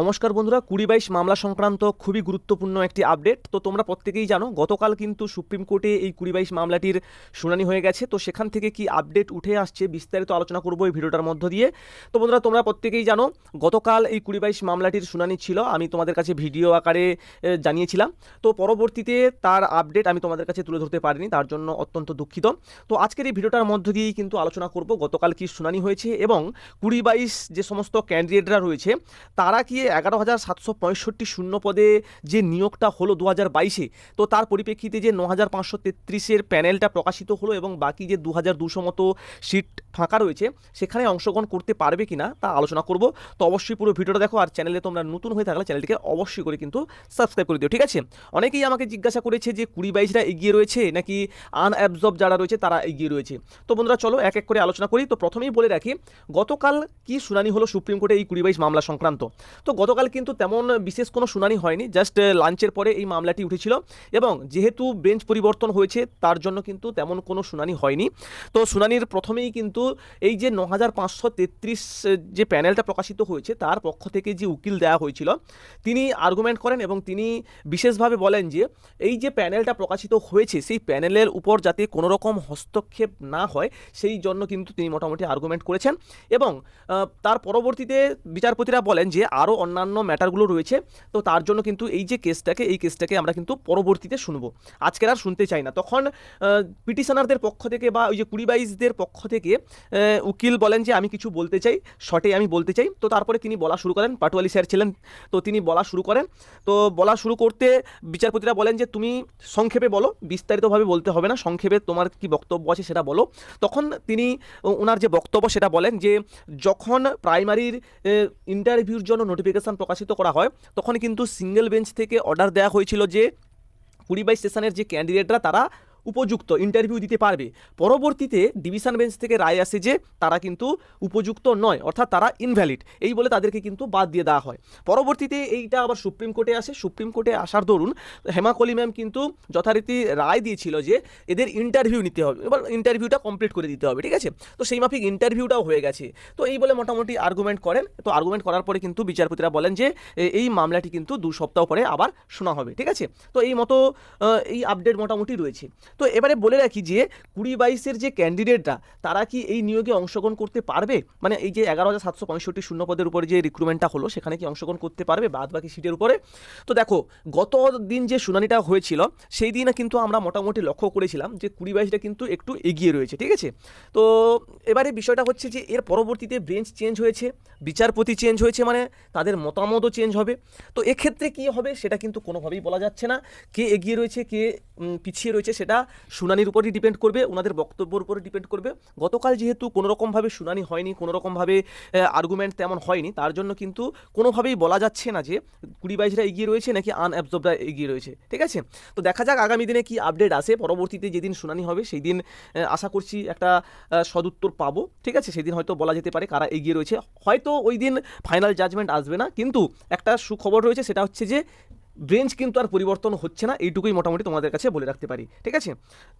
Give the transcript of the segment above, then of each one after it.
নমস্কার বন্ধুরা, কুড়ি বাইশ মামলা সংক্রান্ত খুবই গুরুত্বপূর্ণ একটি আপডেট। তো তোমরা প্রত্যেকেই জানো, গতকাল কিন্তু সুপ্রিম কোর্টে এই কুড়ি বাইশ মামলাটির শুনানি হয়ে গেছে। তো সেখান থেকে কি আপডেট উঠে আসছে বিস্তারিত আলোচনা করব এই ভিডিওটার মধ্য দিয়ে। তো বন্ধুরা, তোমরা প্রত্যেকেই জানো, গতকাল এই কুড়ি বাইশ মামলাটির শুনানি ছিল, আমি তোমাদের কাছে ভিডিও আকারে জানিয়েছিলাম। তো পরবর্তীতে তার আপডেট আমি তোমাদের কাছে তুলে ধরতে পারিনি, তার জন্য অত্যন্ত দুঃখিত। তো আজকের এই ভিডিওটার মধ্য দিয়েই কিন্তু আলোচনা করব, গতকাল কি শুনানি হয়েছে এবং কুড়ি বাইশ যে সমস্ত ক্যান্ডিডেটরা রয়েছে, তারা কি এগারো হাজার সাতশো পঁয়ষট্টি শূন্য পদে যে নিয়োগটা হলো দু হাজার বাইশে, তো তার পরিপ্রেক্ষিতে যে ন হাজার পাঁচশো তেত্রিশের প্যানেলটা প্রকাশিত হলো এবং বাকি যে দু হাজার দুশো মতো সিট ফাঁকা রয়েছে, সেখানে অংশগ্রহণ করতে পারবে কিনা তা আলোচনা করব। তো অবশ্যই পুরো ভিডিওটা দেখো আর চ্যানেলে তোমরা নতুন হয়ে থাকলে চ্যানেলটিকে অবশ্যই করে কিন্তু সাবস্ক্রাইব করে দিও, ঠিক আছে? অনেকেই আমাকে জিজ্ঞাসা করেছে যে কুড়ি বাইশরা এগিয়ে রয়েছে নাকি আনঅ্যাবজর্ব যারা রয়েছে তারা এগিয়ে রয়েছে। তো বন্ধুরা চলো এক এক করে আলোচনা করি। তো প্রথমেই বলে রাখি, গতকাল কি শুনানি হলো সুপ্রিম কোর্টে এই কুড়ি বাইশ মামলা সংক্রান্ত? তো গতকাল কিন্তু তেমন বিশেষ কোনো শুনানি হয়নি জাস্ট লাঞ্চের পরে এই মামলাটি উঠেছিল এবং যেহেতু বেঞ্চ পরিবর্তন হয়েছে, তার জন্য কিন্তু তেমন কোনো শুনানি হয়নি। তো শুনানির প্রথমেই কিন্তু এই যে ন হাজার পাঁচশো তেত্রিশ যে প্যানেলটা প্রকাশিত হয়েছে, তার পক্ষ থেকে যে উকিল দেওয়া হয়েছিল, তিনি আর্গুমেন্ট করেন এবং তিনি বিশেষভাবে বলেন যে, এই যে প্যানেলটা প্রকাশিত হয়েছে, সেই প্যানেলের উপর যাতে কোনো রকম হস্তক্ষেপ না হয়, সেই জন্য কিন্তু তিনি মোটামুটি আর্গুমেন্ট করেছেন এবং তার পরবর্তীতে বিচারপতিরা বলেন যে, আরও অন্যান্য ম্যাটারগুলো রয়েছে, তো তার জন্য কিন্তু এই যে কেসটাকে, এই কেসটাকে আমরা কিন্তু পরবর্তীতে শুনব। আজকের আর শুনতে চাই না। তখন পিটিশনারদের পক্ষ থেকে বা ওই যে কুড়ি বাইশদের পক্ষ থেকে উকিল বলেন যে আমি কিছু বলতে চাই শর্টে আমি বলতে চাই। তো তারপরে তিনি বলা শুরু করেন, পাটোয়ালি স্যার ছিলেন, তো তিনি বলা শুরু করেন। তো বলা শুরু করতে বিচারপতিরা বলেন যে, তুমি সংক্ষেপে বলো, বিস্তারিতভাবে বলতে হবে না, সংক্ষেপে তোমার কি বক্তব্য আছে সেটা বলো। তখন তিনি ওনার যে বক্তব্য সেটা বলেন যে, যখন প্রাইমারির ইন্টারভিউর জন্য নোটিফিকেশান প্রকাশিত করা হয় তখন কিন্তু সিঙ্গেল বেঞ্চ থেকে অর্ডার দেওয়া হয়েছিল যে কুড়ি বাইশ সেশনের যে ক্যান্ডিডেটরা তারা উপযুক্ত ইন্টারভিউ দিতে পারবে। পরবর্তীতে ডিভিশন বেঞ্চ থেকে রায় আসে যে তারা কিন্তু উপযুক্ত নয়, অর্থাৎ তারা ইনভ্যালিড এই বলে তাদেরকে কিন্তু বাদ দিয়ে দেওয়া হয়। পরবর্তীতে এইটা আবার সুপ্রিম কোর্টে আসে। সুপ্রিম কোর্টে আসার দরুন হেমা কলি ম্যাম কিন্তু যথারীতি রায় দিয়েছিল যে এদের ইন্টারভিউ নিতে হবে। এবার ইন্টারভিউটা কমপ্লিট করে দিতে হবে, ঠিক আছে? তো সেই মাফিক ইন্টারভিউটাও হয়ে গেছে। তো এই বলে মোটামুটি আর্গুমেন্ট করেন। তো আর্গুমেন্ট করার পরে কিন্তু বিচারপতিরা বলেন যে এই মামলাটি কিন্তু দু সপ্তাহ পরে আবার শোনা হবে, ঠিক আছে? তো এই মতো এই আপডেট মোটামুটি রয়েছে। তো এবারে বলে রাখি যে কুড়ি বাইশের যে ক্যান্ডিডেটরা তারা কি এই নিয়োগে অংশগ্রহণ করতে পারবে? মানে এই যে এগারো হাজার সাতশো পঁয়ষট্টি শূন্য পদের উপরে যে রিক্রুটমেন্টটা হলো, সেখানে কি অংশগ্রহণ করতে পারবে বাদ বাকি সিটের উপরে? তো দেখো, গত দিন যে শুনানিটা হয়েছিল, সেই দিনে কিন্তু আমরা মোটামুটি লক্ষ্য করেছিলাম যে কুড়ি বাইশটা কিন্তু একটু এগিয়ে রয়েছে, ঠিক আছে? তো এবারে বিষয়টা হচ্ছে যে এর পরবর্তীতে বেঞ্চ চেঞ্জ হয়েছে, বিচারপতি চেঞ্জ হয়েছে মানে তাদের মতামতও চেঞ্জ হবে। তো এক্ষেত্রে কী হবে সেটা কিন্তু কোনোভাবেই বলা যাচ্ছে না। কে এগিয়ে রয়েছে, কে পিছিয়ে রয়েছে সেটা শুনানির উপরই ডিপেন্ড করবে, ওনাদের বক্তব্যের উপরে ডিপেন্ড করবে। গতকাল যেহেতু কোনো রকমভাবে শুনানি হয়নি কোনো রকমভাবে আর্গুমেন্ট তেমন হয়নি, তার জন্য কিন্তু কোনোভাবেই বলা যাচ্ছে না যে কুড়ি বাইশরা এগিয়ে রয়েছে নাকি আনঅ্যাবজর্বরা এগিয়ে রয়েছে, ঠিক আছে? তো দেখা যাক আগামী দিনে কি আপডেট আসে, পরবর্তীতে যেদিন শুনানি হবে সেই দিন আশা করছি একটা সদুত্তর পাবো, ঠিক আছে? সেদিন হয়তো বলা যেতে পারে কারা এগিয়ে রয়েছে। হয়তো ওই দিন ফাইনাল জাজমেন্ট আসবে না, কিন্তু একটা সুখবর রয়েছে, সেটা হচ্ছে যে বেঞ্চ কিন্তু আর পরিবর্তন হচ্ছে না, এইটুকুই মোটামুটি তোমাদের কাছে বলে রাখতে পারি, ঠিক আছে?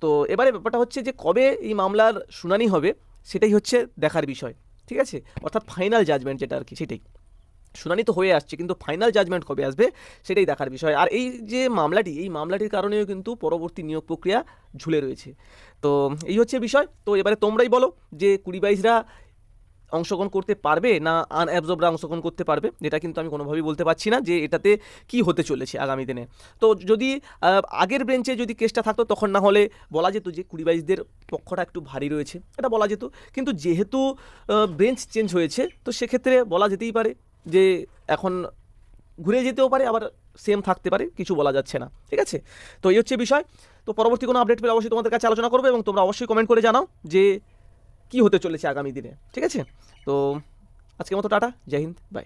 তো এবারে ব্যাপারটা হচ্ছে যে কবে এই মামলার শুনানি হবে সেটাই হচ্ছে দেখার বিষয়, ঠিক আছে? অর্থাৎ ফাইনাল জাজমেন্ট যেটা আর কি, সেটাই। শুনানি তো হয়ে আসছে, কিন্তু ফাইনাল জাজমেন্ট কবে আসবে সেটাই দেখার বিষয়। আর এই যে মামলাটি, এই মামলাটির কারণেও কিন্তু পরবর্তী নিয়োগ প্রক্রিয়া ঝুলে রয়েছে। তো এই হচ্ছে বিষয়। তো এবারে তোমরাই বলো যে কুড়ি বাইশরা অংশগ্রহণ করতে পারবে না আনঅ্যাবজর্বরা অংশগ্রহণ করতে পারবে? এটা কিন্তু আমি কোনোভাবেই বলতে পারছি না যে এটাতে কি হতে চলেছে আগামী দিনে। তো যদি আগের বেঞ্চে যদি কেসটা থাকতো, তখন না হলে বলা যেত যে কুড়ি বাইশদের পক্ষটা একটু ভারী রয়েছে। এটা বলা যেত। কিন্তু যেহেতু বেঞ্চ চেঞ্জ হয়েছে, তো সেক্ষেত্রে বলা যেতেই পারে যে এখন ঘুরে যেতেও পারে, আবার সেম থাকতে পারে, কিছু বলা যাচ্ছে না। ঠিক আছে? তো এই হচ্ছে বিষয়। তো পরবর্তী কোনো আপডেট পেলে অবশ্যই তোমাদের কাছে আলোচনা করব এবং তোমরা অবশ্যই কমেন্ট করে জানাও যে কি হতে চলেছে আগামী দিনে? ঠিক আছে? তো আজকের মতো টাটা জয় হিন্দ বাই